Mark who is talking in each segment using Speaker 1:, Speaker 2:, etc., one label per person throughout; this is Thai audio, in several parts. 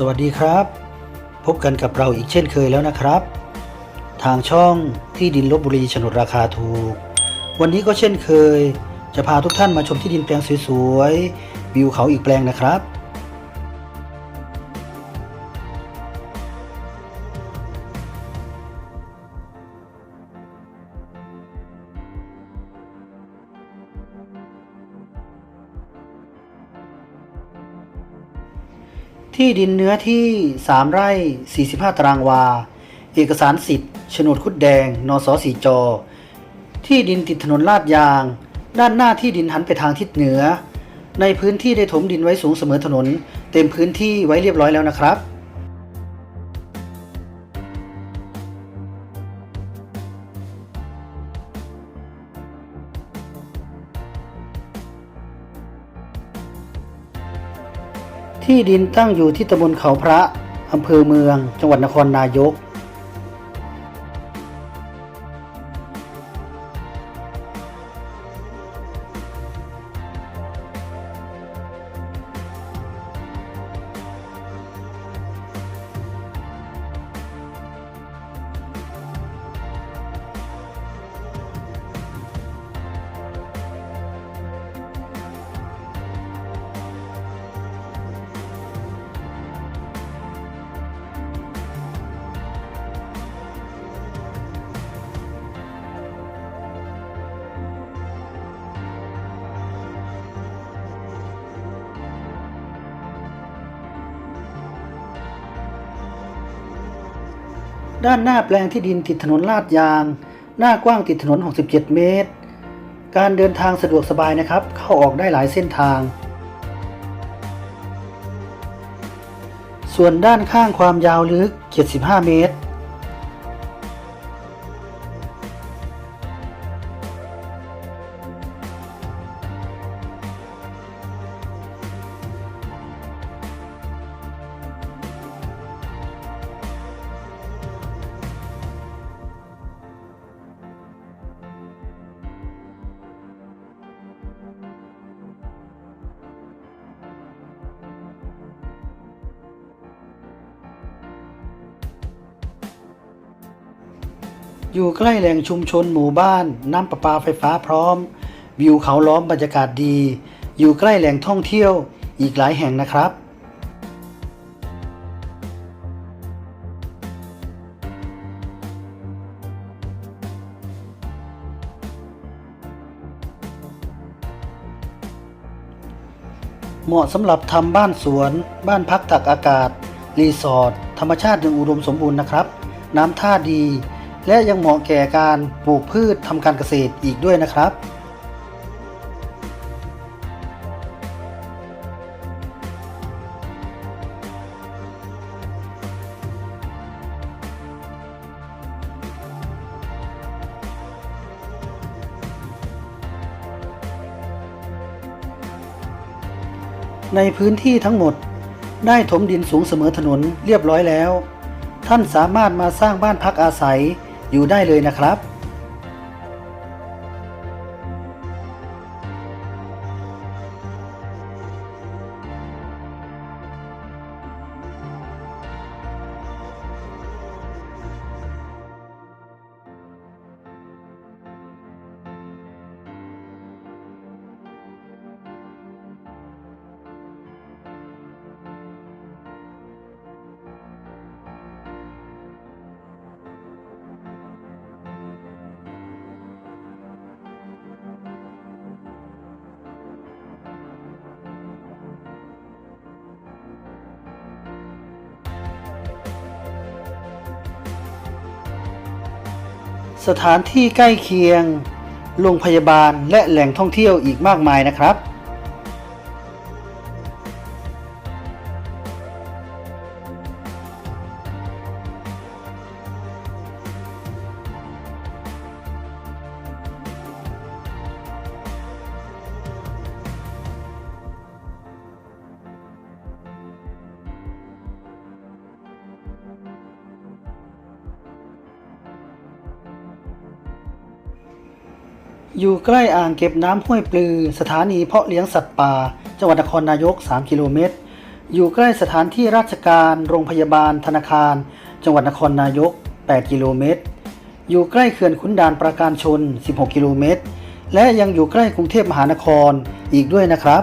Speaker 1: สวัสดีครับ พบกันกับเราอีกเช่นเคยแล้วนะครับ ทางช่องที่ดินลบบุรีฉนดราคาถูก วันนี้ก็เช่นเคย จะพาทุกท่านมาชมที่ดินแปลงสวยๆวิวเขาอีกแปลงนะครับ ที่ดินเนื้อที่ 3 ไร่ 45 ตารางวา เอกสารสิทธิ์โฉนดคุดแดง นสสีจอ ที่ดินติดถนนลาดยาง ด้านหน้าที่ดินหันไปทางทิศเหนือ ในพื้นที่ได้ถมดินไว้สูงเสมอถนน เต็มพื้นที่ไว้เรียบร้อยแล้วนะครับ ที่ดินตั้งอยู่ที่ตำบลเขาพระอำเภอเมือง จังหวัดนครนายก ด้านหน้าแปลงที่ดินติดถนนลาดยาง หน้ากว้างติดถนน 67 เมตร การเดินทางสะดวกสบายนะครับ เข้าออกได้หลายเส้นทาง ส่วนด้านข้างความยาวลึก 75 เมตร อยู่ใกล้แหล่งชุมชนหมู่บ้าน น้ำประปาไฟฟ้าพร้อม วิวเขาล้อมบรรยากาศดี อยู่ใกล้แหล่งท่องเที่ยวอีกหลายแห่งนะครับ เหมาะสำหรับทำบ้านสวน บ้านพักตักอากาศ รีสอร์ทธรรมชาติยังอุดมสมบูรณ์นะครับ น้ำท่าดี และยังเหมาะแก่การปลูกพืชทำการเกษตรอีกด้วยนะครับในพื้นที่ทั้งหมดได้ถมดินสูงเสมอถนนเรียบร้อยแล้ว ท่านสามารถมาสร้างบ้านพักอาศัย อยู่ได้เลยนะครับ สถานที่ใกล้เคียง โรงพยาบาลและแหล่งท่องเที่ยวอีกมากมายนะครับ อยู่ใกล้อ่างเก็บน้ำห้วยปลือ สถานีเพาะเลี้ยงสัตว์ป่า จังหวัดนครนายก 3 กิโลเมตร อยู่ใกล้สถานที่ราชการ โรงพยาบาล ธนาคาร จังหวัดนครนายก 8 กิโลเมตร อยู่ใกล้เขื่อนขุนด่านประการชน 16 กิโลเมตร และยังอยู่ใกล้กรุงเทพมหานครอีกด้วยนะครับ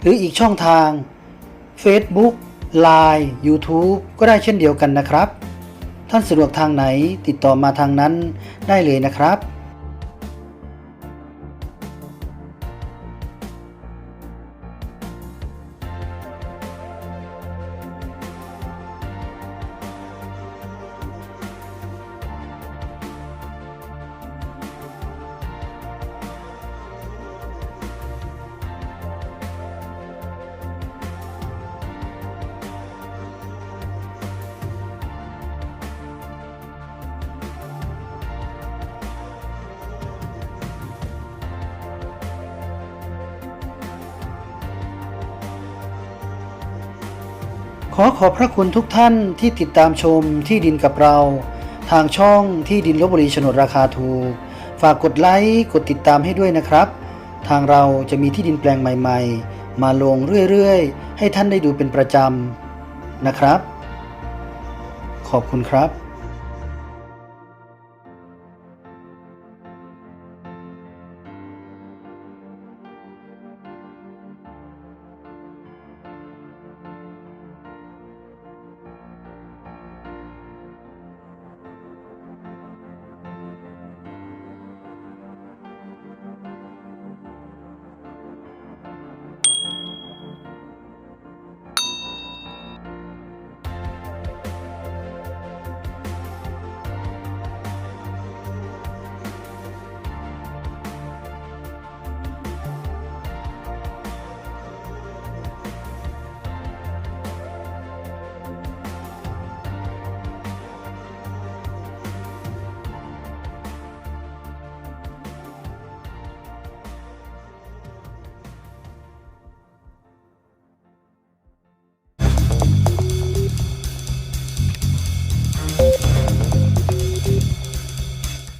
Speaker 1: หรืออีกช่องทาง Facebook Line YouTube ก็ได้เช่นเดียวกันนะครับ ท่านสะดวกทางไหนติดต่อมาทางนั้นได้เลยนะครับ อขอบพระคุณทุกท่านที่ติดตามชมที่ดินกับเรา ทางช่องที่ดินลบบุรีชนดราคาถูก ฝากกดไลค์กดติดตามให้ด้วยนะครับ ทางเราจะมีที่ดินแปลงใหม่ ๆ มาลงเรื่อยๆ ให้ท่านได้ดูเป็นประจำนะครับ ขอบคุณครับ